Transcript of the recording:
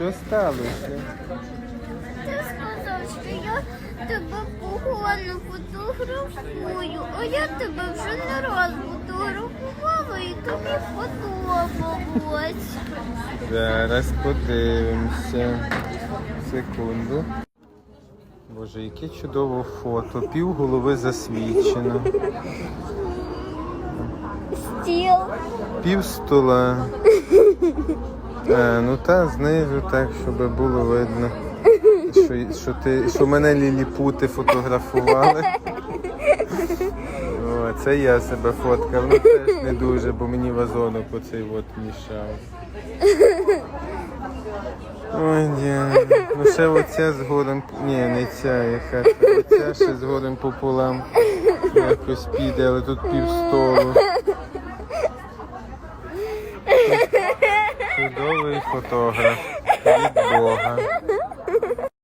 Що сталося? Ти сказав, що я тебе погано фотографую, а я тебе вже не раз фотографувала і тобі подобалось. Зараз подивимося. Секунду. Боже, яке чудове фото. Пів голови засвічено. Стіл. Пів стола. А, ну та знизу так, щоб було видно, що, що, ти, що мене ліліпути фотографували. О, це я себе фоткав. Ну теж не дуже, бо мені вазонок оцей от мішав. Ой, ні. Ну ще оця з горем. Ні, не ця, яка. Оця ще з горем пополам. Якось піде, але тут пів столу. Чудовий фотограф від Бога.